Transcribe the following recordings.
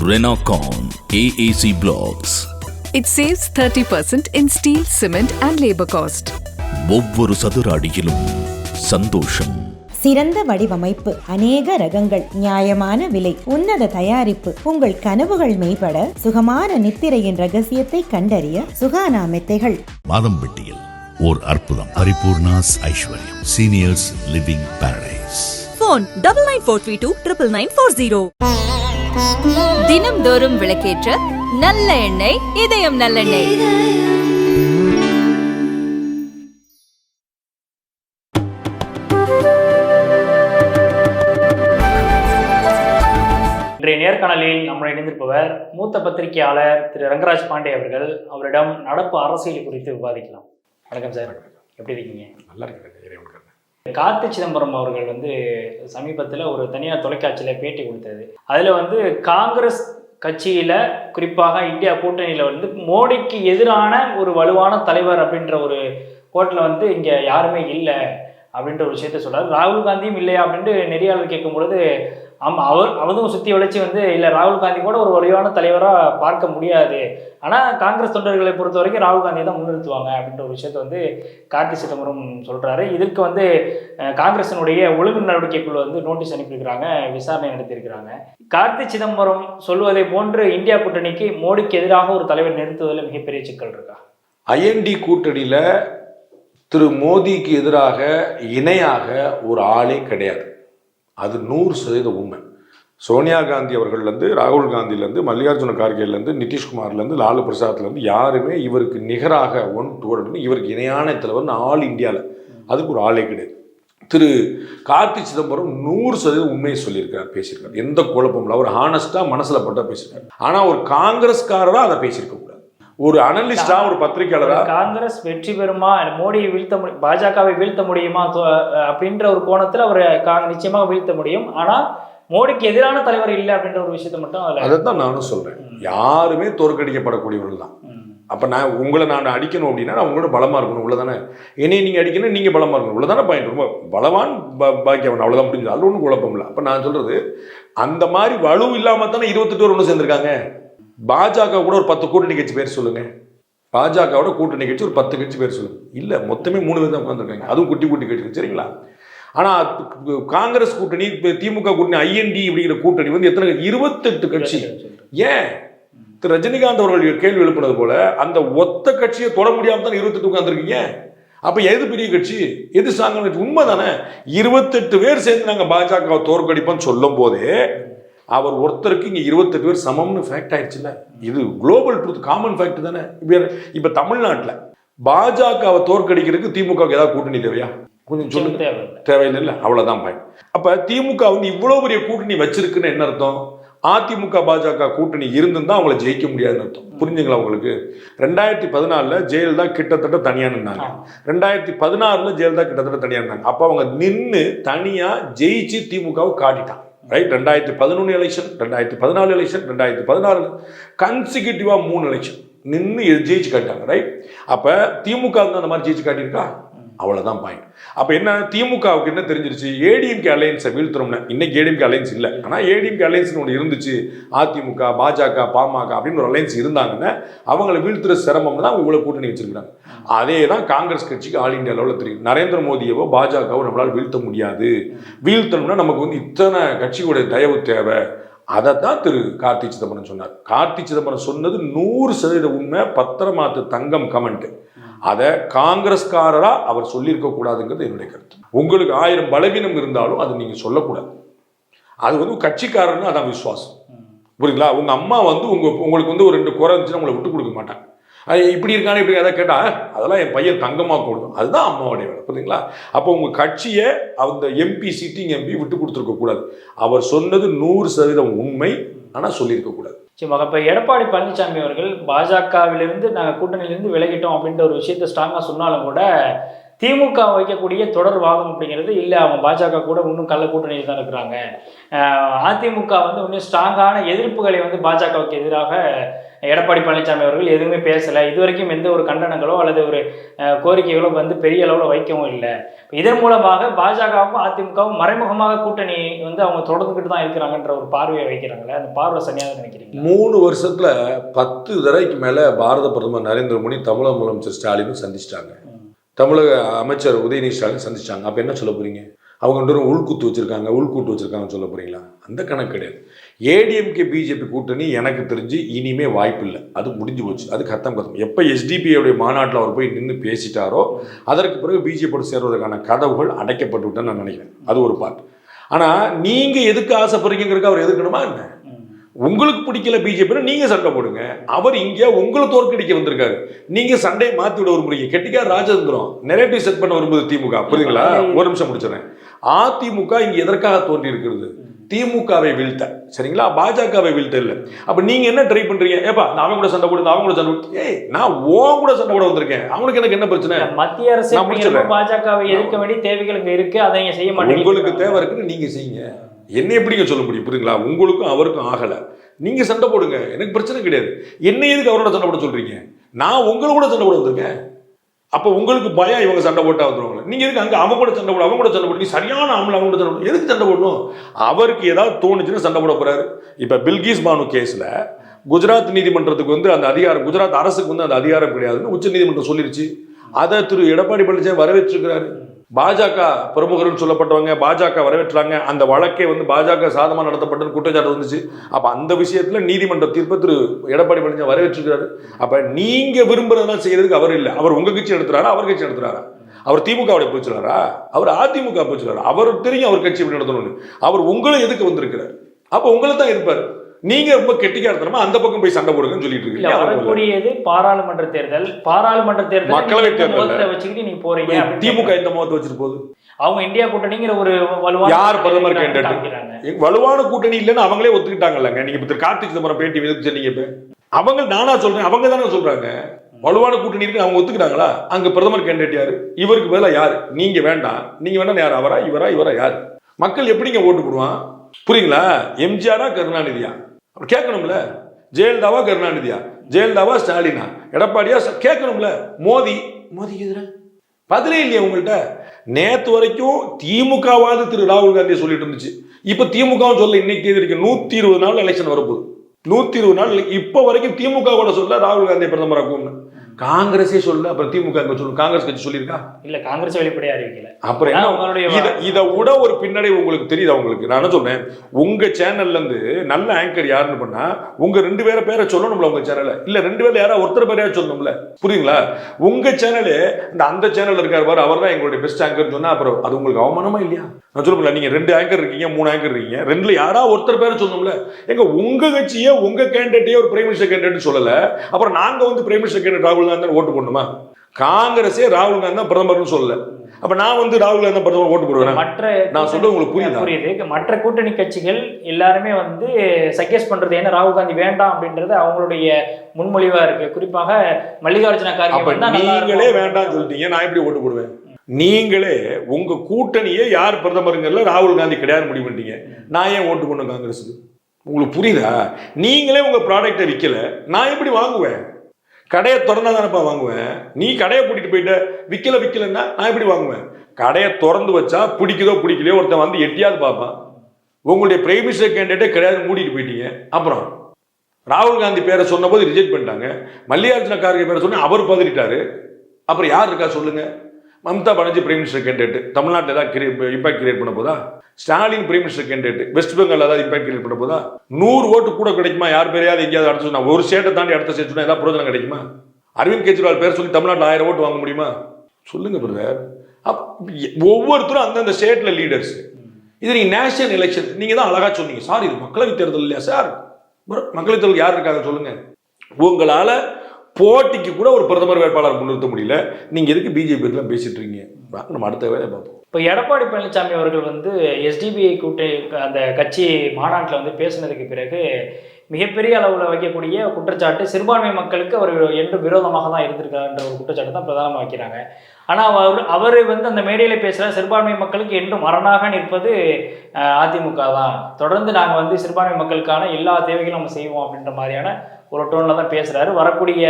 Renocon AAC Blocks. It saves 30% in steel, cement, and labor cost. ஒவ்வொரு சதுர அடியிலும் சந்தோஷம். சிறந்த வடிவமைப்பு அநேக ரகங்கள் நியாயமான விலை உன்னத தயாரிப்பு உங்கள் கனவுகள் மெய்ப்பட சுகமான நித்திரையின் ரகசியத்தை கண்டறிய சுகானா மெத்தைகள். மாதம்பட்டியில் ஓர் அற்புதம். Paripoorna's Aishwaryam. Seniors living paradise phone double nine four three two triple nine four zero தினம்தோறும் விளக்கேற்ற நல்ல எண்ணெய் இதயம் நல்லெண்ணெய். இன்றைய நேர்காணலில் நம்முடன் இணைந்திருப்பவர் மூத்த பத்திரிகையாளர் திரு ரங்கராஜ் பாண்டே அவர்கள். அவரிடம் நடப்பு அரசியல் குறித்து விவாதிக்கலாம். வணக்கம் சார். எப்படி இருக்கீங்க? நல்லா இருக்கிறேன் கார்த்தி சிதம்பரம் அவர்கள் வந்து சமீபத்தில் ஒரு தனியார் தொலைக்காட்சியில் பேட்டி கொடுத்தது. அதில் வந்து காங்கிரஸ் கட்சியில் குறிப்பாக இந்தியா கூட்டணியில் வந்து மோடிக்கு எதிரான ஒரு வலுவான தலைவர் அப்படின்ற ஒரு கோட்டில் வந்து இங்கே யாருமே இல்லை அப்படின்ற ஒரு விஷயத்த சொல்கிறார் ராகுல் காந்தியும் இல்லையா அப்படின்ட்டு நெறியாளர் கேட்கும் ஆமாம் அவர் அவதும் சுற்றி வளைச்சி வந்து இல்லை ராகுல் காந்தி கூட ஒரு வலிவான தலைவராக பார்க்க முடியாது. ஆனால் காங்கிரஸ் தொண்டர்களை பொறுத்த வரைக்கும் ராகுல் காந்தி தான் முன்னிறுத்துவாங்க அப்படின்ற ஒரு விஷயத்த வந்து கார்த்தி சிதம்பரம் சொல்கிறாரு இதற்கு வந்து காங்கிரசினுடைய ஒழுங்கு நடவடிக்கைக்குழு வந்து நோட்டீஸ் அனுப்பியிருக்கிறாங்க விசாரணை நடத்தியிருக்கிறாங்க. கார்த்தி சிதம்பரம் சொல்வதை போன்று இந்தியா கூட்டணிக்கு மோடிக்கு எதிராக ஒரு தலைவர் நிறுத்துவதில் மிகப்பெரிய சிக்கல் இருக்கா? ஐஎன்டி கூட்டணியில் திரு மோடிக்கு எதிராக இணையாக ஒரு ஆளே கிடையாது. அது நூறு சதவீத உண்மை. சோனியா காந்தி அவர்கள்லேருந்து ராகுல் காந்திலேருந்து மல்லிகார்ஜுன கார்கேலேருந்து நிதிஷ்குமார்லேருந்து லாலு பிரசாத்லேருந்து யாருமே இவருக்கு நிகராக ஒன் டுவர்டு இவருக்கு இணையான தலைவர் ஆல் இந்தியாவில் அதுக்கு ஒரு ஆளே கிடையாது. திரு கார்த்தி சிதம்பரம் நூறு சதவீதம் உண்மையை சொல்லியிருக்கார் பேசியிருக்கார். எந்த குழப்பமும் இல்லை. அவர் ஹானஸ்ட்டாக மனசில் பட்டா பேசியிருக்காரு. ஆனால் ஒரு காங்கிரஸ்காரராக அதை பேசியிருக்க கூடாது. ஒரு அனலிஸ்டா ஒரு பத்திரிகையாளரா? காங்கிரஸ் வெற்றி பெறுமா? மோடியை வீழ்த்த முடியும் பாஜகவை வீழ்த்த முடியுமா? அப்படின்ற ஒரு கோணத்துல அவர் நிச்சயமாக வீழ்த்த முடியும். ஆனா மோடிக்கு எதிரான தலைவர் இல்லை அப்படின்ற ஒரு விஷயத்தை மட்டும் அதை தான் நானும் சொல்றேன். யாருமே தோற்கடிக்கப்படக்கூடியவர்கள் தான். அப்போ நான் உங்களை நான் அடிக்கணும் அப்படின்னா நான் உங்களோட பலமாக இருக்கணும் உள்ள தானே என்னையை நீங்கள் அடிக்கணும் நீங்கள் பலமாக இருக்கணும் உள்ள தானே பாயிண்ட் ரொம்ப பலவான் பாக்கியவன் அவ்வளோதான் முடிஞ்சது. அது ஒன்றும் குழப்பம் இல்லை. அப்போ நான் சொல்கிறது அந்த மாதிரி வலு இல்லாமல் தானே இருபத்தெட்டு ஒன்று சேர்ந்துருக்காங்க? பாஜக கூட ஒரு பத்து கூட்டணி கட்சி பேர் சொல்லுங்க. பாஜகவோட கூட்டணி கட்சி ஒரு பத்து கட்சி பேர் சொல்லுங்க. இல்லை மொத்தமே மூணு பேர் தான் உட்காந்துருக்காங்க அதுவும் குட்டி குட்டி கட்சி சரிங்களா? ஆனால் காங்கிரஸ் கூட்டணி திமுக கூட்டணி ஐஎன்டி அப்படிங்கிற கூட்டணி வந்து எத்தனை இருபத்தெட்டு கட்சி. ஏன்? திரு ரஜினிகாந்த் அவர்கள் கேள்வி எழுப்புனது போல அந்த ஒத்த கட்சியை தொட முடியாம தான் இருபத்தெட்டு உட்காந்துருக்கீங்க அப்ப எது பெரிய கட்சி? எது சாங்கன்னு கட்சி? உண்மை தானே இருபத்தெட்டு பேர் சேர்ந்து நாங்க பாஜக தோற்கடிப்போம்னு சொல்லும் போதே அவர் ஒருத்தருக்கு இங்க இருபத்தெட்டு பேர் சமம்னு ஃபேக்ட் ஆயிடுச்சுல்ல? இது குளோபல் ட்ரூத் காமன் ஃபேக்ட் தானே? இப்ப இப்ப தமிழ்நாட்டுல பாஜகவை தோற்கடிக்கிறதுக்கு திமுகவுக்கு ஏதாவது கூட்டணி தேவையா? கொஞ்சம் சொல்லுங்க. தேவையில்லை. தேவையில்லை அவ்வளவுதான் பயன் அப்ப திமுக வந்து இவ்வளவு பெரிய கூட்டணி வச்சிருக்குன்னு என்ன அர்த்தம்? அதிமுக பாஜக கூட்டணி இருந்திருந்தா அவங்கள ஜெயிக்க முடியாதுன்னு அர்த்தம். புரிஞ்சுங்களா உங்களுக்கு? ரெண்டாயிரத்தி பதினாலுல ஜெயலலிதா கிட்டத்தட்ட தனியா நின்னாங்க. ரெண்டாயிரத்தி பதினாறுல ஜெயலலிதா கிட்டத்தட்ட தனியா நின்னாங்க. அப்ப அவங்க நின்னு தனியா ஜெயிச்சு திமுகவை காட்டிட்டான் ரைட் ரெண்டாயிரத்தி பதினொன்று எலெக்ஷன் ரெண்டாயிரத்தி பதினாலு எலெக்ஷன் ரெண்டாயிரத்தி பதினாறு கன்சிக்யூட்டிவாக மூணு எலெக்ஷன் நின்று ஜெயிச்சு காட்டிட்டாங்க ரைட் அப்போ திமுக வந்து அந்த மாதிரி ஜெயிச்சு காட்டியிருக்கா? அவ்வளோதான் பாயிண்ட் அப்போ என்ன திமுகவுக்கு என்ன தெரிஞ்சிருச்சு? ஏடிஎம்கே அலையன்ஸை வீழ்த்துறோம்னு. இன்னைக்கு ஏடிஎம்கே அலையன்ஸ் இல்லை. ஆனால் ஏடிஎம்கே அலையன்ஸ்னு ஒன்று இருந்துச்சு. அதிமுக பாஜக பாமக அப்படின்னு ஒரு அலையன்ஸ் இருந்தாங்கன்னா அவங்கள வீழ்த்துற சிரமம் தான் இவ்வளவு கூட்டணி வச்சிருக்காங்க அதே தான் காங்கிரஸ் கட்சிக்கு ஆல் இண்டியா லெவலில் தெரியும். நரேந்திர மோடியவோ பாஜகவோ நம்மளால் வீழ்த்த முடியாது. வீழ்த்தணும்னா நமக்கு வந்து இத்தனை கட்சிகளுடைய தயவு தேவை. அதை தான் திரு கார்த்தி சிதம்பரம் சொன்னார். கார்த்தி சிதம்பரம் சொன்னது நூறு சதவீத உண்மை பத்திரமாத்து தங்கம் கமெண்ட்டு அதை காங்கிரஸ்காரராக அவர் சொல்லியிருக்க கூடாதுங்கிறது என்னுடைய கருத்து. உங்களுக்கு ஆயிரம் பலவீனம் இருந்தாலும் அது நீங்கள் சொல்லக்கூடாது. அது வந்து கட்சிக்காரன்னு அதான் விசுவாசம். புரியுங்களா உங்கள் அம்மா வந்து உங்கள் உங்களுக்கு வந்து ஒரு ரெண்டு குறை இருந்துச்சுன்னா உங்களை விட்டு கொடுக்க மாட்டாங்க. அது இப்படி இருக்கானே இப்படி எதாவது கேட்டால் அதெல்லாம் என் பையன் தங்கமாக கொடுக்கும் அதுதான் அம்மாவுடைய வேலை புரியுங்களா அப்போ உங்கள் கட்சியை அந்த எம்பி சிட்டிங் எம்பி விட்டு கொடுத்துருக்கக்கூடாது அவர் சொன்னது நூறு சதவீதம் உண்மை ஆனால் சொல்லியிருக்கக்கூடாது சரி மக இப்போ எடப்பாடி பழனிசாமி அவர்கள் பாஜகவிலிருந்து நாங்கள் கூட்டணியிலிருந்து விலகிட்டோம் அப்படின்ற ஒரு விஷயத்தை ஸ்ட்ராங்காக சொன்னாலும் கூட திமுக வைக்கக்கூடிய தொடர் வாதம் அப்படிங்கிறது இல்லை. அவங்க பாஜக கூட இன்னும் கள்ள கூட்டணியில் தான் இருக்கிறாங்க. அதிமுக வந்து இன்னும் ஸ்ட்ராங்கான எதிர்ப்புகளை வந்து பாஜகவுக்கு எதிராக எடப்பாடி பழனிசாமி அவர்கள் எதுவுமே பேசலை. இது வரைக்கும் எந்த ஒரு கண்டனங்களோ அல்லது ஒரு கோரிக்கைகளோ வந்து பெரிய அளவில் வைக்கவும் இல்லை. இதன் மூலமாக பாஜகவும் அதிமுகவும் மறைமுகமாக கூட்டணி வந்து அவங்க தொடர்ந்துக்கிட்டு தான் இருக்கிறாங்கன்ற ஒரு பார்வையை வைக்கிறாங்களே. அந்த பார்வை சரியாக நினைக்கிறீங்களா? மூணு வருஷத்துல பத்து தடவைக்கு மேல பாரத பிரதமர் நரேந்திர மோடி தமிழக முதலமைச்சர் ஸ்டாலினும் சந்திச்சிட்டாங்க. தமிழக அமைச்சர் உதயநிதி ஸ்டாலின் சந்திச்சிட்டாங்க. அப்ப என்ன சொல்ல போறீங்க? அவங்க ரெண்டு பேரும் உள்குத்து வச்சுருக்காங்க உள்கூட்டு வச்சுருக்காங்கன்னு சொல்ல போகிறீங்களா அந்த கணக்கு கிடையாது. ஏடிஎம்கே பிஜேபி கூட்டணி எனக்கு தெரிஞ்சு இனிமே வாய்ப்பு இல்லை அது முடிஞ்சு போச்சு. அது கத்தம் கத்தம் எப்போ எஸ்டிபியோடைய மாநாட்டில் அவர் போய் நின்று பேசிட்டாரோ அதற்கு பிறகு பிஜேபியோடு சேர்வதற்கான கதவுகள் அடைக்கப்பட்டு விட்டேன்னு நான் நினைக்கிறேன். அது ஒரு பார்ட் ஆனால் நீங்கள் எதுக்கு ஆசைப்படுறீங்கிறதுக்கு அவர் எதுக்கணுமா என்ன? உங்களுக்கு பிடிக்கல பிஜேபி நீங்க சண்டை போடுங்க. அவர் இங்க உங்களை தோற்கடிக்க வந்திருக்காரு. நீங்க சண்டையை மாத்தி விட விரும்புறீங்க. கெட்டிக்கார ராஜதந்திரம் நெரேட்டிவ் செட் பண்ண விரும்புது திமுக புரியுதுங்களா? ஒரு நிமிஷம் முடிச்சிடறேன். அதிமுக இங்க எதற்காக தோன்றி இருக்கிறது திமுகவை வீழ்த்த. சரிங்களா? பாஜகவை வீழ்த்த இல்ல. அப்ப நீங்க என்ன ட்ரை பண்றீங்க? ஏப்பா நான் அவன் கூட சண்டை போடு நான் அவன் கூட சண்டை போடு ஏய் நான் ஓன் கூட சண்டை போட வந்திருக்கேன். அவனுக்கு எனக்கு என்ன பிரச்சனை? மத்திய அரசு. பாஜகவை எதிர்க்க வேண்டிய தேவைகள் இங்க இருக்கு அதை செய்ய மாட்டேங்கிறீங்க உங்களுக்கு தேவை இருக்குன்னு நீங்க செய்யுங்க. என்ன எப்படிங்க சொல்ல முடியும்? புரியுங்களா உங்களுக்கும் அவருக்கும் ஆகலை. நீங்கள் சண்டை போடுங்க. எனக்கு பிரச்சனை கிடையாது. என்ன எதுக்கு அவரோட சண்டை போட சொல்கிறீங்க நான் உங்களை கூட சண்டை போட வந்திருக்கேன். அப்போ உங்களுக்கு பயம் இவங்க சண்டை போட்டா வந்துருவாங்க நீங்கள் எதுக்கு அங்கே அவங்க கூட சண்டை போட அவங்க கூட சண்டை போட நீ சரியான அவங்கள அவங்க கூட சண்டை போட எதுக்கு சண்டை போடணும்? அவருக்கு ஏதாவது தோணுச்சுன்னு சண்டை போட போகிறாரு இப்போ பில்கிஸ் பானு கேஸில் குஜராத் நீதிமன்றத்துக்கு வந்து அந்த அதிகாரம் குஜராத் அரசுக்கு வந்து அந்த அதிகாரம் கிடையாதுன்னு உச்ச நீதிமன்றம் சொல்லிருச்சு. அதை திரு எடப்பாடி பழனிசாமி வரவேற்றிருக்கிறாரு. பாஜக பிரமுகர்னு சொல்லப்பட்டவங்க பாஜக வரவேற்றாங்க. அந்த வழக்கே வந்து பாஜக சாதமாக நடத்தப்பட்டது குற்றச்சாட்டு வந்துச்சு. அப்போ அந்த விஷயத்தில் நீதிமன்ற தீர்ப்பை திரு எடப்பாடி பழனிசாமி வரவேற்றிருக்கிறாரு. அப்போ நீங்கள் விரும்புகிறதெல்லாம் செய்கிறதுக்கு அவர் இல்லை. அவர் உங்கள் கட்சி நடத்துகிறாரா அவர் கட்சி நடத்துகிறாரா அவர் திமுகவுடைய போச்சுறாரா அவர் அதிமுக போச்சுறாரா அவர் தெரியும் அவர் கட்சி எப்படி நடத்தணும்னு. அவர் உங்களை எதுக்கு வந்திருக்கிறார்? அப்போ உங்களை தான் இருப்பார் நீங்க ரொம்ப கெட்டிக்காரத்தனமா அந்த பக்கம் போய் சண்டை போடுங்கன்னு சொல்லிட்டு இருக்கீங்க. வரக்கூடியது பாராளுமன்ற தேர்தல். பாராளுமன்ற தேர்தல் மக்களவை. முகத்தை வச்சுக்கிட்டு நீங்க போறீங்க திமுக இந்த முகத்தை வச்சிட்டு போகுது? அவங்க இந்தியா கூட்டணிங்கிற ஒரு வலுவான யார் பிரதமர் கேண்டேட் வலுவான கூட்டணி இல்லைன்னு அவங்களே ஒத்துக்கிட்டாங்கல்லங்க. நீங்க இப்ப திரு கார்த்திக் சிதம்பரம் பேட்டி எதுக்கு சொன்னீங்க இப்ப அவங்க நானா சொல்றேன் அவங்க தானே சொல்றாங்க. வலுவான கூட்டணி இருக்கு அவங்க ஒத்துக்கிட்டாங்களா? அங்க பிரதமர் கேண்டிடேட் யாரு? இவருக்கு பதிலா யாரு? நீங்க வேண்டாம். நீங்க வேண்டாம் யார் அவரா இவரா இவரா யாரு? மக்கள் எப்படிங்க ஓட்டு போடுவான்? புரியுங்களா? எம்ஜிஆரா கருணாநிதியா? அப்படி கேட்கணும்ல? ஜெயலலிதாவா கருணாநிதியா? ஜெயலலிதாவா ஸ்டாலினா? எடப்பாடியா கேட்கணும்ல? மோதி. மோதி எதிரா பதிலே இல்லையா உங்கள்கிட்ட நேற்று வரைக்கும் திமுகவாது திரு. ராகுல் காந்தி சொல்லிட்டு இருந்துச்சு. இப்போ திமுகவும் சொல்ல இன்னைக்கு தேதி இருக்கு நூற்றி இருபது நாள் எலெக்ஷன் வரப்போகுது. நூற்றி இருபது நாள் இப்போ வரைக்கும் திமுக கூட சொல்ல ராகுல் காந்தி பிரதமராக்கும்னு. காங்கிரஸே சொல்ல அப்புறம் திமுக சொல்லு காங்கிரஸ் கட்சி சொல்லியிருக்கா? இல்ல காங்கிரஸ் வெளிப்படையா அறிவிக்கல. அப்புறம் உங்களுடைய இத விட ஒரு பின்னடைவு உங்களுக்கு தெரியுதா உங்களுக்கு? நான் என்ன சொல்றேன்? உங்க சேனல்ல இருந்து நல்ல ஆங்கர் யாருன்னு பண்ணா உங்க ரெண்டு பேரை பேரை சொல்லணும்ல உங்க சேனல்ல இல்ல ரெண்டு பேர்ல யாரா ஒருத்தர் பேரையா சொல்லணும்ல? புரியுங்களா உங்க சேனலு இந்த அந்த சேனல்ல இருக்காரு பாரு அவர் தான் எங்களுடைய பெஸ்ட் ஆங்கர் சொன்னா அப்புறம் அது உங்களுக்கு அவமானமா இல்லையா? நான் சொல்லுங்களா நீங்க ரெண்டு ஆங்கர் இருக்கீங்க மூணு ஆங்கர் இருக்கீங்க. ரெண்டுல யாரா ஒருத்தர் பேரை சொல்லணும்ல எங்க உங்க கட்சியே உங்க கேண்டிடேட்டே ஒரு பிரைம் மினிஸ்டர் கேண்டிடேட் சொல்லல. அப்புறம் நாங்க வந்து பிரைம் மினிஸ்டர் கேண்டிடேட் ராகுல் காந்தி ஓட்டு போடணுமா? காங்கிரஸே ராகுல் காந்தி தான் பிரதமர்னு சொல்லல. அப்ப நான் வந்து ராகுல் காந்தி பிரதமர் ஓட்டு போடுவேன்? மற்ற நான் சொல்றது உங்களுக்கு புரியுதா? புரியுது. மற்ற கூட்டணி கட்சிகள் எல்லாருமே வந்து சஜஸ்ட் பண்றது என்ன ராகுல் காந்தி வேண்டாம் அப்படின்றது அவங்களுடைய முன்மொழிவா இருக்கு. குறிப்பாக மல்லிகார்ஜுன கார்கே நீங்களே. வேண்டாம்னு சொல்லிட்டீங்க நான் எப்படி ஓட்டு போடுவேன்? நீங்களே உங்க கூட்டணியே யார் பிரதமருங்கிறதுல ராகுல் காந்தி கிடையாது முடிவு பண்ணிட்டீங்க. நான் ஏன் ஓட்டு பண்ண காங்கிரஸுக்கு? உங்களுக்கு புரியுதா? நீங்களே உங்க ப்ராடக்ட்டை விற்கல நான் எப்படி வாங்குவேன்? கடையை திறந்தா தானேப்பா வாங்குவேன்? நீ கடையை கூட்டிகிட்டு போயிட்ட விற்கல விற்கலன்னா நான் எப்படி வாங்குவேன்? கடையை திறந்து வச்சா பிடிக்குதோ பிடிக்கலையோ ஒருத்தன் வந்து எட்டியாவது பார்ப்பான். உங்களுடைய பிரைம் மினிஸ்டர் கேண்டிடேட்டே கிடையாது மூடிட்டு போயிட்டீங்க. அப்புறம் ராகுல் காந்தி பேரை சொன்னபோது ரிஜெக்ட் பண்ணிட்டாங்க. மல்லிகார்ஜுன கார்கே பேரை சொன்ன அவர் பதறிட்டாரு அப்புறம் யார் இருக்கா சொல்லுங்க. Mamata Banerjee prime minister candidate தமிழ்நாட்டில் ஏதாவது இம்பாக்ட் கிரியேட் பண்ண போதா? Stalin prime minister candidate west Bengal ஏதாவது இம்பாக்ட் கிரியேட் பண்ண போதா? நூறு ஓட்டு கூட கிடைக்குமா? யார் பேரையாவது எங்கேயாவது அடுத்து சொன்னா ஒரு ஸ்டேட்டை தாண்டி அடுத்த ஸ்டேட் சொன்னா ஏதாவது பிரயோஜனம் கிடைக்குமா? அரவிந்த் கெஜ்ரிவால் பேர் சொல்லி தமிழ்நாட்டில் ஆயிரம் ஓட்டு வாங்க முடியுமா? சொல்லுங்க பிரதர் அப் ஒவ்வொருத்தரும் அந்தந்த ஸ்டேட்டில் லீடர்ஸ் இது நீங்கள் நேஷனல் எலெக்ஷன் நீங்கள் தான் அழகாக சொன்னீங்க. சார் இது மக்களவைத் தேர்தல் இல்லையா சார் மக்களவைத் தேர்தல் யார் இருக்காங்க சொல்லுங்கள் உங்களால் போட்டிக்கு கூட ஒரு பிரதமர் வேட்பாளர் முன்னிறுத்த முடியல. நீங்கள் எதுக்கு பிஜேபி எல்லாம் பேசிட்டு இருக்கீங்க? வாங்க, நம்ம அடுத்த வேலையை பார்ப்போம். இப்போ எடப்பாடி பழனிசாமி அவர்கள் வந்து எஸ்டிபிஐ கூட்டணி அந்த கட்சி மாநாட்டில் வந்து பேசினதுக்கு பிறகு மிகப்பெரிய அளவில் வைக்கக்கூடிய குற்றச்சாட்டு சிறுபான்மை மக்களுக்கு அவர் என்று விரோதமாக தான் இருந்திருக்காருன்ற ஒரு குற்றச்சாட்டு தான் பிரதானமாக வைக்கிறாங்க ஆனால் அவர் அவர் வந்து அந்த மேடையில் பேசுகிற சிறுபான்மை மக்களுக்கு என்றும் மரணாக நிற்பது அதிமுக தான். தொடர்ந்து நாங்கள் வந்து சிறுபான்மை மக்களுக்கான எல்லா தேவைகளும் நம்ம செய்வோம் அப்படின்ற மாதிரியான ஒரு டோனில் தான் பேசுகிறாரு வரக்கூடிய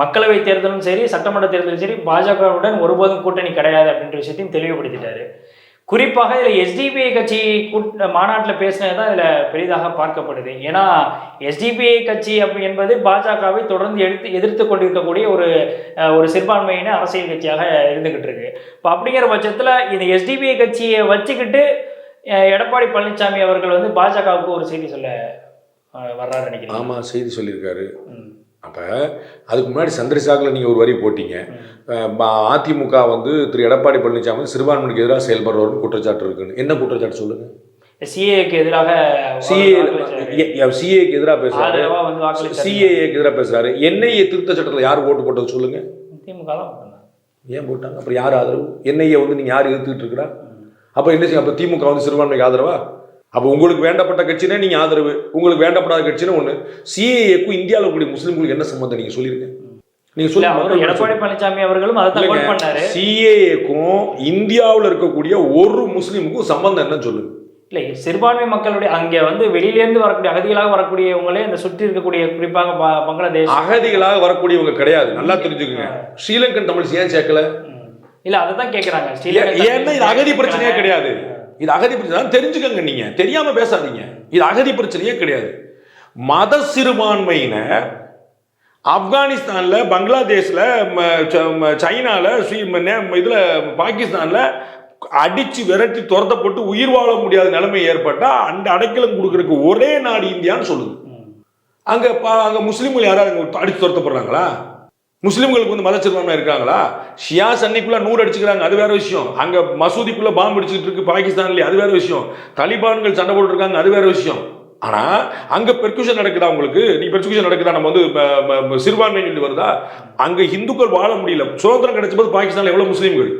மக்களவை தேர்தலும் சரி சட்டமன்ற தேர்தலும் சரி பாஜகவுடன் ஒருபோதும் கூட்டணி கிடையாது அப்படின்ற விஷயத்தையும் தெளிவுபடுத்திட்டாரு. குறிப்பாக இதில் எஸ்டிபிஐ கட்சி கூட் மாநாட்டில் பேசினது தான் இதில் பெரிதாக பார்க்கப்படுது. ஏன்னா எஸ்டிபிஐ கட்சி அப்படி என்பது பாஜகவை தொடர்ந்து எடுத்து எதிர்த்து கொண்டிருக்கக்கூடிய ஒரு ஒரு சிறுபான்மையின அரசியல் கட்சியாக இருந்துகிட்டு இருக்கு. இப்போ அப்படிங்கிற பட்சத்தில் இந்த எஸ்டிபிஐ கட்சியை வச்சுக்கிட்டு எடப்பாடி பழனிசாமி அவர்கள் வந்து பாஜகவுக்கு ஒரு செய்தி சொல்ல வர்றாரு நினைக்கிறேன் ஆமாம் செய்தி சொல்லியிருக்காரு. அப்போ அதுக்கு முன்னாடி சந்திரசாகில் நீங்கள் ஒரு வரி போட்டீங்க. அதிமுக வந்து திரு எடப்பாடி பழனிசாமி வந்து சிறுபான்மைக்கு எதிராக செயல்படுறவர்னு குற்றச்சாட்டு இருக்குன்னு. என்ன குற்றச்சாட்டு சொல்லுங்க? சிஏக்கு எதிராக சிஏ. சிஏக்கு எதிராக பேசுறாரு. சிஏஏக்கு எதிராக பேசுறாரு. என்ஐஏ திருத்த சட்டத்தில் யார் ஓட்டு போட்டது சொல்லுங்க? திமுக. ஏன் போட்டாங்க? அப்புறம் யார் ஆதரவு? என்ஐஏ வந்து நீங்கள் யார் எதிர்த்துட்டு இருக்கிறா? அப்போ என்ன செய்யும்? அப்போ திமுக வந்து சிறுபான்மைக்கு ஆதரவா? அப்போ உங்களுக்கு வேண்டப்பட்ட கட்சினா நீங்கள் ஆதரவு உங்களுக்கு வேண்டப்படாத கட்சினா ஒன்று சிஏஏக்கும் இந்தியாவில் கூடிய முஸ்லீம்களுக்கு என்ன சம்பந்தம் நீங்கள் சொல்லிருங்க? நீங்கள் சொல்லுங்க எடப்பாடி பழனிசாமி அவர்களும் அதை சிஏஏக்கும் இந்தியாவில் இருக்கக்கூடிய ஒரு முஸ்லீமுக்கும் சம்பந்தம் என்னன்னு சொல்லுங்க. இல்ல சிறுபான்மை மக்களுடைய அங்க வந்து வெளியில இருந்து வரக்கூடிய அகதிகளாக வரக்கூடியவங்களே இந்த சுற்றி இருக்கக்கூடிய குறிப்பாக பங்களாதேஷ். அகதிகளாக வரக்கூடியவங்க கிடையாது நல்லா தெரிஞ்சுக்கோங்க. ஸ்ரீலங்கன் தமிழ்ஸ் ஏன் சேர்க்கல. இல்ல அதை தான் ஸ்ரீலங்கா ஏன்னா இது அகதி பிரச்சனையே கிடையாது. இது அகதி பிரச்சனை. தெரிஞ்சுக்கங்க நீங்க. தெரியாம பேசாதீங்க. இது அகதி பிரச்சனையே கிடையாது. மத சிறுபான்மையினர் ஆப்கானிஸ்தான்ல பங்களாதேஷ்ல ம- ச- ம- சைனால ஸ்ரீ ம- நே- இதுல பாகிஸ்தான்ல அடிச்சு விரட்டி துரத்தப்பட்டு உயிர் வாழ முடியாத நிலைமை ஏற்பட்டா அந்த அடைக்கலம் கொடுக்கறதுக்கு ஒரே நாடு இந்தியான்னு சொல்லுது. அங்க பா- அங்க முஸ்லீம்கள் யாராவது அடிச்சு துரத்தப்படுறாங்களா? முஸ்லீம்களுக்கு வந்து மதச்சிறுபான்மை இருக்காங்களா? ஷியா சன்னிக்குள்ள நூறு அடிச்சுக்கிறாங்க அது வேற விஷயம். அங்க மசூதிக்குள்ள பாம்பு அடிச்சுட்டு இருக்கு பாகிஸ்தான்லயே அது வேற விஷயம். தலிபான்கள் சண்டை போட்டு இருக்காங்க அது வேற விஷயம். ஆனா அங்க பெர்குஷன் நடக்குதா உங்களுக்கு? நீ பெர்குஷன் நடக்குதா? நம்ம வந்து சிறுபான்மை சொல்லி வருதா? அங்க இந்துக்கள் வாழ முடியல. சுதந்திரம் கிடைச்ச போது பாகிஸ்தான்ல எவ்வளவு முஸ்லீம்கள்?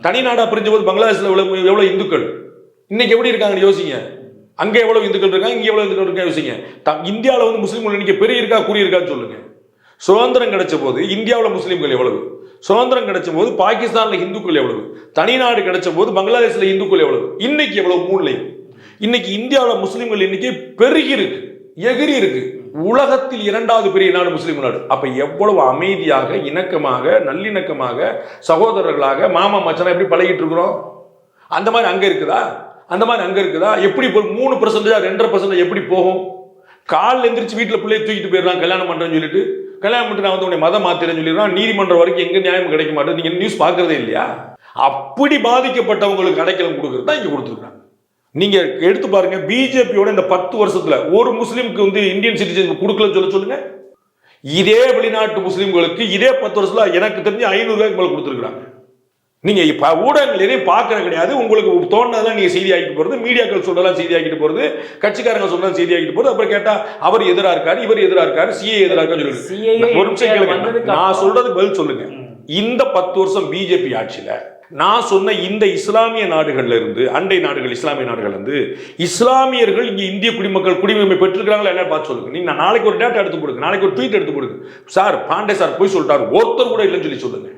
தனி நாடா பிரிஞ்ச போது பங்களாதேஷ்ல எவ்வளவு எவ்வளவு இந்துக்கள்? இன்னைக்கு எப்படி இருக்காங்கன்னு யோசிங்க. அங்க எவ்வளவு இந்துக்கள் இருக்காங்க இங்க எவ்வளவு இந்துக்கள் இருக்காங்க யோசிங்க. த- வந்து முஸ்லீம்கள் எண்ணிக்கை பெரிய இருக்கா கூறியிருக்கான்னு சொல்லுங்க. சுதந்திரம் கிடைச்ச போது இந்தியாவில் முஸ்லீம்கள் எவ்வளவு? சுதந்திரம் கிடைச்ச போது பாகிஸ்தானில் இந்துக்கள் எவ்வளவு? தனிநாடு கிடைச்ச போது பங்களாதேஷில் இந்துக்கள் எவ்வளவு? இன்னைக்கு எவ்வளவு மூணுலையும் இன்னைக்கு இந்தியாவில் முஸ்லீம்கள் எண்ணிக்கை பெருகி இருக்கு எகிரி இருக்கு. உலகத்தில் இரண்டாவது பெரிய நாடு முஸ்லீம் நாடு. அப்ப எவ்வளவு அமைதியாக இணக்கமாக நல்லிணக்கமாக சகோதரர்களாக மாமா மச்சனா எப்படி பழகிட்டு இருக்கிறோம்? அந்த மாதிரி அங்க இருக்குதா? அந்த மாதிரி அங்க இருக்குதா? எப்படி இப்போ மூணு பர்சன்டேஜா ரெண்டரை பர்சன்டேஜ் எப்படி போகும்? காலில் எந்திரிச்சு வீட்டில் பிள்ளைய தூக்கிட்டு போயிடலாம் கல்யாணம் பண்றேன்னு சொல்லிட்டு கல்யாணம் பண்ணிட்டு நான் வந்து உன்னை மதம் மாத்திரன்னு சொல்லிடுறான். நீதிமன்றம் வரைக்கும் எங்கே நியாயம் கிடைக்க மாட்டேன் நீங்கள் நியூஸ் பார்க்குறதே இல்லையா? அப்படி பாதிக்கப்பட்டவங்களுக்கு அடைக்கலம் கொடுக்குறது தான் இங்கே கொடுத்துருக்காங்க. நீங்கள் எடுத்து பாருங்க பிஜேபியோட இந்த பத்து வருஷத்தில் ஒரு முஸ்லீமுக்கு வந்து இந்தியன் சிட்டிசன் கொடுக்கலன்னு சொல்ல சொல்லுங்க. இதே வெளிநாட்டு முஸ்லீம்களுக்கு இதே பத்து வருஷத்தில் எனக்கு தெரிஞ்சு ஐநூறு ரூபாய்க்கு கொடுத்துருக்குறாங்க. நீங்க இப்ப ஊடகங்கள் எதையும் பார்க்கறது கிடையாது. உங்களுக்கு தோணுனதான் நீங்க செய்தி ஆக்கிட்டு போறது மீடியாக்கள் சொல்றதெல்லாம் செய்தி ஆக்கிட்டு போறது கட்சிக்காரங்க சொல்றதா செய்தி ஆக்கிட்டு போறது. அப்புறம் கேட்டா அவர் எதிரா இருக்காரு இவர் எதிரா இருக்காரு சிஏ எதிரா இருக்காரு சொல்லுங்க ஒரு நிமிஷம் கேளுங்க. வந்ததுக்கு நான் சொல்றது பதில் சொல்லுங்க. இந்த பத்து வருஷம் பிஜேபி ஆட்சியில நான் சொன்ன இந்த இஸ்லாமிய நாடுகள்ல இருந்து அண்டை நாடுகள் இஸ்லாமிய நாடுகள் இருந்து இஸ்லாமியர்கள் இங்க இந்திய குடிமக்கள் குடியுரிமை பெற்றிருக்காங்களா என்ன பார்த்து சொல்லுங்க. நீங்க நாளைக்கு ஒரு டேட்டா எடுத்து கொடுங்க. நாளைக்கு ஒரு ட்வீட் எடுத்து கொடுங்க. சார் பாண்டே சார் போய் சொல்லிட்டாரு. ஒருத்தர் கூட இல்லைன்னு சொல்லி சொல்லுங்க.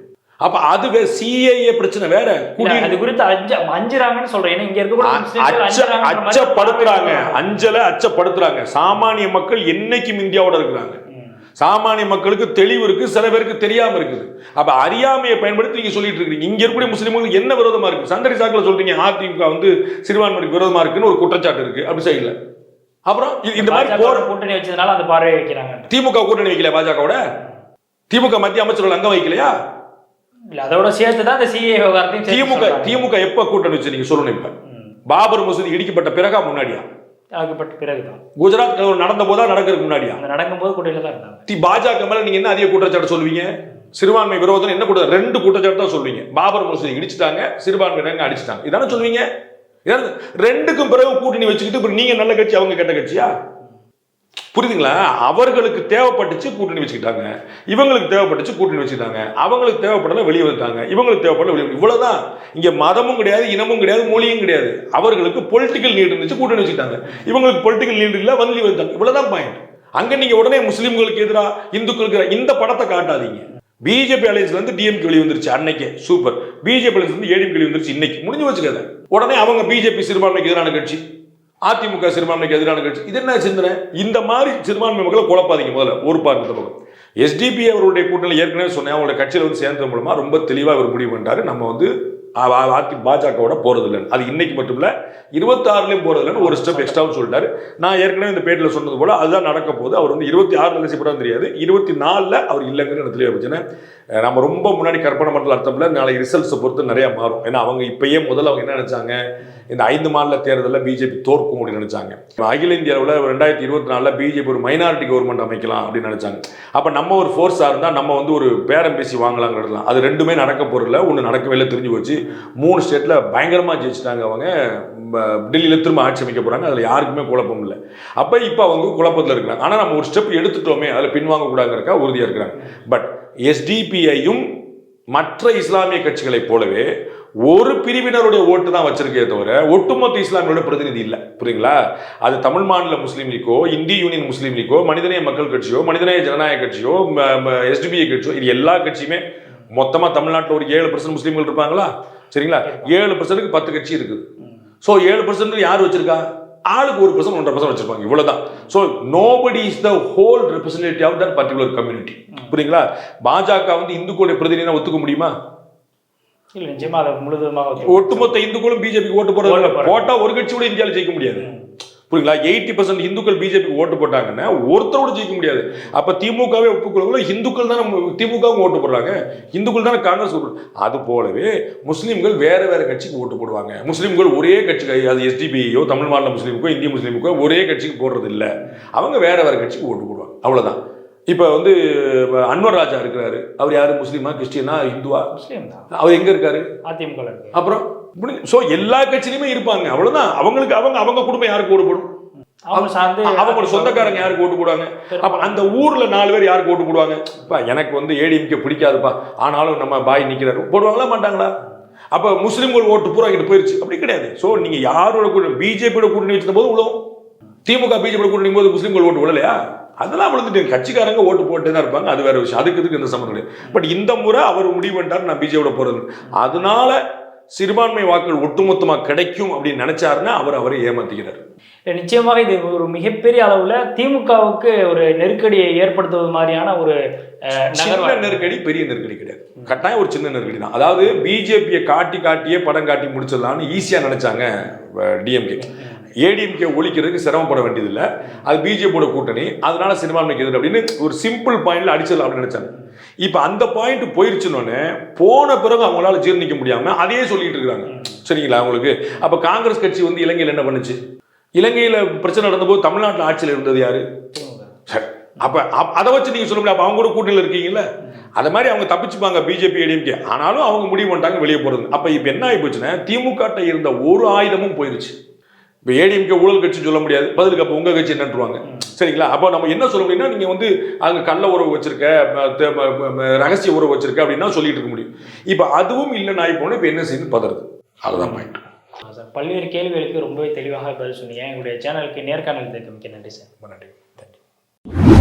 அப்ப அது சிஏஏ பிரச்சனை வேற. குடி அது குறித்து அஞ்ச அஞ்சுறாங்கன்னு சொல்றேன். ஏன்னா இங்க மாதிரி அச்சப்படுத்துறாங்க. அஞ்சலை அச்சப்படுத்துறாங்க. சாமானிய மக்கள் என்னைக்கும் இந்தியாவோட இருக்கிறாங்க. சாமானிய மக்களுக்கு தெளிவு இருக்கு சில பேருக்கு தெரியாம இருக்குது. அப்ப அறியாமையை பயன்படுத்தி நீங்க சொல்லிட்டு இருக்கீங்க இங்க இருக்கக்கூடிய முஸ்லிம்களுக்கு என்ன விரோதமா இருக்கு? சந்தடி சாக்கில் சொல்றீங்க அதிமுக வந்து சிறுபான்மைக்கு விரோதமா இருக்குன்னு ஒரு குற்றச்சாட்டு இருக்கு. அப்படி சைடுல அப்புறம் இந்த மாதிரி கூட்டணி வச்சதுனால அந்த பார்வையை வைக்கிறாங்க. திமுக கூட்டணி வைக்கல பாஜகவோட? திமுக மத்திய அமைச்சர்கள் அங்க வைக்கலையா? இல்ல அதோட சேர்த்து தான் இந்த சிஏ விவகாரத்தையும் திமுக. திமுக எப்ப கூட்டணி வச்சு நீங்க சொல்லணும் இப்ப. பாபர் மசூதி இடிக்கப்பட்ட பிறகா முன்னாடியா? ஆக்கப்பட்ட பிறகுதான். குஜராத் கலவரம் நடந்த போதா நடக்கிறதுக்கு முன்னாடியா? அந்த நடக்கும்போது கூட்டணியில தான் இருந்தாங்க. தி பாஜக மேல நீங்க என்ன அதிக குற்றச்சாட்டு சொல்லுவீங்க? சிறுபான்மை விரோதம் என்ன கூட ரெண்டு குற்றச்சாட்டு தான் சொல்லுவீங்க. பாபர் மசூதி இடிச்சிட்டாங்க சிறுபான்மையினங்க அடிச்சிட்டாங்க. இதானே சொல்லுவீங்க? ரெண்டுக்கும் பிறகு கூட்டணி வச்சுக்கிட்டு இப்ப நீங்க நல்ல கட்சி அவங்க கெட்ட கட்சியா? புரியுதுங்களா? அவர்களுக்கு தேவைப்பட்டுச்சு கூட்டணி வச்சுக்கிட்டாங்க. இவங்களுக்கு தேவைப்பட்டுச்சு கூட்டணி வச்சுக்கிட்டாங்க. அவங்களுக்கு தேவைப்படல வெளியே வந்துட்டாங்க. இவங்களுக்கு தேவைப்படல வெளியே இவ்வளவுதான். இங்க மதமும் கிடையாது இனமும் கிடையாது மொழியும் கிடையாது. அவர்களுக்கு பொலிட்டிக்கல் நீட் இருந்துச்சு கூட்டணி வச்சுக்கிட்டாங்க. இவங்களுக்கு பொலிட்டிக்கல் நீட் இல்ல வந்து வந்துட்டாங்க. இவ்வளவுதான் பாயிண்ட் அங்க நீங்க உடனே முஸ்லீம்களுக்கு எதிராக இந்துக்களுக்கு இந்த படத்தை காட்டாதீங்க. பிஜேபி அலையன்ஸ்ல இருந்து டிஎம்கே வெளியே வந்துருச்சு அன்னைக்கே. சூப்பர் பிஜேபி அலையன்ஸ்ல இருந்து ஏடிஎம்கே வெளியே வந்துருச்சு இன்னைக்கு. முடிஞ்சு வச்சுக்காத உடனே அவங்க பிஜேபி சிறுபான்மைக்கு எதிரான கட்சி. அதிமுக சிறுபான்மைக்கு எதிரான கட்சி. இது என்ன சிந்தனை? இந்த மாதிரி சிறுபான்மை மக்களை குழப்பாதீங்க முதல்ல. ஒரு பார்வை இந்த பக்கம். எஸ்டிபி அவருடைய கூட்டணியில் ஏற்கனவே சொன்னேன் அவங்களுடைய கட்சியில் வந்து சேர்ந்தது மூலமா ரொம்ப தெளிவாக அவர் முடிவு பண்ணிட்டாரு. நம்ம வந்து அதி பாஜகவோட போறது இல்லைன்னு அது இன்னைக்கு மட்டும் இல்ல இருபத்தாறுலயும் போறது இல்லைன்னு ஒரு ஸ்டெப் எக்ஸ்ட்ராவும் சொல்லிட்டாரு. நான் ஏற்கனவே இந்த பேட்டில் சொன்னது போல அதுதான் நடக்க போது அவர் வந்து இருபத்தி ஆறு லட்சம் தெரியாது இருபத்தி நாலுல அவர் இல்லைங்கிற இடத்துல வச்சுன்னா. நம்ம ரொம்ப முன்னாடி கற்பனை மட்டும் அர்த்தம் இல்லை நாளைக்கு ரிசல்ட்ஸை பொறுத்து நிறைய மாறும். ஏன்னா அவங்க இப்பயே முதல்ல அவங்க என்ன நினைச்சாங்க? இந்த ஐந்து மாநில தேர்தலில் பிஜேபி தோற்கும் அப்படின்னு நினைச்சாங்க. அகில இந்திய அளவில் ரெண்டாயிரத்தி இருபத்தி நாலில் பிஜேபி ஒரு மைனாரிட்டி கவர்மெண்ட் அமைக்கலாம் அப்படின்னு நினைச்சாங்க. அப்போ நம்ம ஒரு ஃபோர்ஸாக இருந்தால் நம்ம வந்து ஒரு பேரம் பேசி வாங்கலாங்கிறதுலாம் அது ரெண்டுமே நடக்க போகிறதில்ல ஒன்று நடக்கவே இல்லை தெரிஞ்சு போச்சு. மூணு ஸ்டேட்டில் பயங்கரமாக ஜெயிச்சிட்டாங்க அவங்க. டெல்லியில் திரும்ப ஆட்சி அமைக்க போகிறாங்க அதில் யாருக்குமே குழப்பம் இல்லை. அப்போ இப்போ அவங்க குழப்பத்தில் இருக்கிறாங்க. ஆனால் நம்ம ஒரு ஸ்டெப் எடுத்துட்டோமே அதில் பின்வாங்கக்கூடாதுங்கிறக்கா உறுதியாக இருக்கிறாங்க. பட் எஸ்டிபிஐயும் மற்ற இஸ்லாமிய கட்சிகளைப் போலவே ஒரு பிரிவினருடைய ஓட்டு தான் வச்சிருக்கே தவிர ஒட்டுமொத்த இஸ்லாமியோட பிரதிநிதி இல்லை. புரியுங்களா அது தமிழ் மாநில முஸ்லீம் லீக்கோ இந்திய யூனியன் முஸ்லீம் லீக்கோ மனிதநேய மக்கள் கட்சியோ மனிதநேய ஜனநாயக கட்சியோ எஸ்டிபிஐ கட்சியோ இது எல்லா கட்சியுமே மொத்தமாக தமிழ்நாட்டில் ஒரு ஏழு பர்சன்ட் முஸ்லீம்கள் இருப்பாங்களா? சரிங்களா? ஏழு பர்சன்ட்டுக்கு பத்து கட்சி இருக்குது. ஸோ ஏழு பர்சன்ட் யார் வச்சிருக்கா? ஆளுக்கு ஒரு பர்சன்ட் ஒன்றரை பர்சன்ட் வச்சிருப்பாங்க. இவ்வளவுதான். So nobody is the whole representative of that particular community புரியுங்களா பாஜக வந்து இந்துக்களுடைய பிரதிநிதினா ஒத்துக்க முடியுமா? இல்ல நிச்சயமா அதை ஒத்துக்க- ஒட்டுமொத்த இந்துக்களும் பிஜேபிக்கு ஓட்டு போடுறாங்க. போட்டா ஒரு கட்சி கூட இந்தியாவில் ஜெயிக்க முடியாது. புரியுங்களா எயிட்டி பர்சன்ட் இந்துக்கள் பிஜேபிக்கு ஓட்டு போட்டாங்கன்னா ஒருத்தரோட ஜெயிக்க முடியாது. அப்ப திமுகவே ஒப்புக்கொள்ள இந்துக்கள் தானே திமுகவும் ஓட்டு போடுறாங்க. இந்துக்கள் தானே காங்கிரஸ் ஓட்டு. அது போலவே முஸ்லீம்கள் வேற வேற கட்சிக்கு ஓட்டு போடுவாங்க. முஸ்லீம்கள் ஒரே கட்சிக்கு அது எஸ்டிபியோ தமிழ் மாநில முஸ்லீமுக்கோ இந்திய முஸ்லீமுக்கோ ஒரே கட்சிக்கு போடுறது இல்ல அவங்க வேற வேற கட்சிக்கு ஓட்டு போடுவாங்க. அவ்வளவுதான். இப்ப வந்து அன்வர் ராஜா இருக்கிறாரு. அவர் யாரு? முஸ்லீமா கிறிஸ்டியனா இந்துவா? முஸ்லீம் தான் அவர் எங்க இருக்காரு? அதிமுக அப்புறம் ஸோ எல்லா கட்சியிலுமே இருப்பாங்க. அவ்வளவுதான். அவங்களுக்கு அவங்க அவங்க குடும்பம் யாருக்கு ஓட்டு போடும்? அவங்க சார்ந்து அவங்க சொந்தக்காரங்க யாருக்கு ஓட்டு போடுவாங்க? அப்ப அந்த ஊர்ல நாலு பேர் யாருக்கு ஓட்டு போடுவாங்க? எனக்கு வந்து ஏடிஎம்கே பிடிக்காதுப்பா. ஆனாலும் நம்ம பாய் நிக்கிறாரு. போடுவாங்களா மாட்டாங்களா? அப்ப முஸ்லீம்கள் ஓட்டு பூரா இங்கிட்டு போயிருச்சு. அப்படி கிடையாது. சோ நீங்க யாரோட கூட்டணி பிஜேபியோட கூட்டணி வச்சிருந்த போது விழுவும் திமுக பிஜேபி கூட்டணி போது முஸ்லீம்கள் ஓட்டு விழலையா? அதெல்லாம் விழுந்துட்டு கட்சிக்காரங்க ஓட்டு போட்டு தான் இருப்பாங்க. அது வேற விஷயம். அதுக்கு இதுக்கு எந்த சம்மந்தம்? கிடையாது பட் இந்த முறை அவர் முடிவு பண்ணிட்டாரு. நான் பிஜேபியோட போறது. அதனால சிறுபான்மை வாக்குகள் ஒட்டுமொத்தமா கிடைக்கும் அப்படின்னு நினைச்சாருன்னா அவர் அவரை ஏமாத்திக்கிறார். இல்ல, நிச்சயமாக இது ஒரு மிகப்பெரிய அளவுல திமுகவுக்கு ஒரு நெருக்கடியை ஏற்படுத்துவது மாதிரியான ஒரு சின்ன நெருக்கடி பெரிய நெருக்கடி கிடையாது. கட்டாயம் ஒரு சின்ன நெருக்கடி தான். அதாவது பிஜேபியை காட்டி காட்டியே படம் காட்டி முடிச்சிடலாம்னு ஈஸியா நினைச்சாங்க டிஎம்கே ஏடிஎம்கே ஒழிக்கிறதுக்கு சிரமப்பட வேண்டியதில்லை. அது பிஜேபியோட கூட்டணி. அதனால சினிமா நிற்கிறது அப்படின்னு ஒரு சிம்பிள் பாயிண்ட்ல அடிச்சிடலாம் அப்படின்னு நினைச்சாங்க. இப்போ அந்த பாயிண்ட் போயிருச்சுன்னொன்னே போன பிறகு அவங்களால ஜீர்ணிக்க முடியாம அதையே சொல்லிட்டு இருக்கிறாங்க. சரிங்களா அவங்களுக்கு அப்ப காங்கிரஸ் கட்சி வந்து இலங்கையில் என்ன பண்ணுச்சு? இலங்கையில பிரச்சனை நடந்தபோது தமிழ்நாட்டில் ஆட்சியில் இருந்தது யாரு? சரி. அப்ப அதை வச்சு நீங்க சொல்ல முடியாது. அப்போ அவங்க கூட கூட்டணியில் இருக்கீங்கல்ல? அது மாதிரி அவங்க தப்பிச்சுப்பாங்க பிஜேபி ஏடிஎம்கே. ஆனாலும் அவங்க முடிவு பண்ணிட்டாங்க வெளியே போறது. அப்ப இப்ப என்ன ஆகி போச்சுன்னா திமுக இருந்த ஒரு ஆயுதமும் போயிருச்சு. இப்போ ஏடிஎம்கே ஊழல் கட்சி சொல்ல முடியாது. பதிலுக்கு அப்போ உங்க கட்சி என்னன்றுவாங்க. சரிங்களா? அப்போ நம்ம என்ன சொல்ல முடியும்னா நீங்கள் வந்து அங்கே கள்ள உறவு வச்சிருக்க ம- ரகசிய உறவு வச்சிருக்க அப்படின்னா சொல்லிட்டு இருக்க முடியும். இப்போ அதுவும் இல்லைன்னு ஆகி போனா இப்போ என்ன செய்யுது? பதறது. அதுதான் பாயிண்ட் சார். பல்வேறு கேள்விகளுக்கு ரொம்பவே தெளிவாக பதில் சொன்னீங்க. எங்களுடைய சேனலுக்கு நேர்காணல் மிக்க நன்றி சார். நன்றி.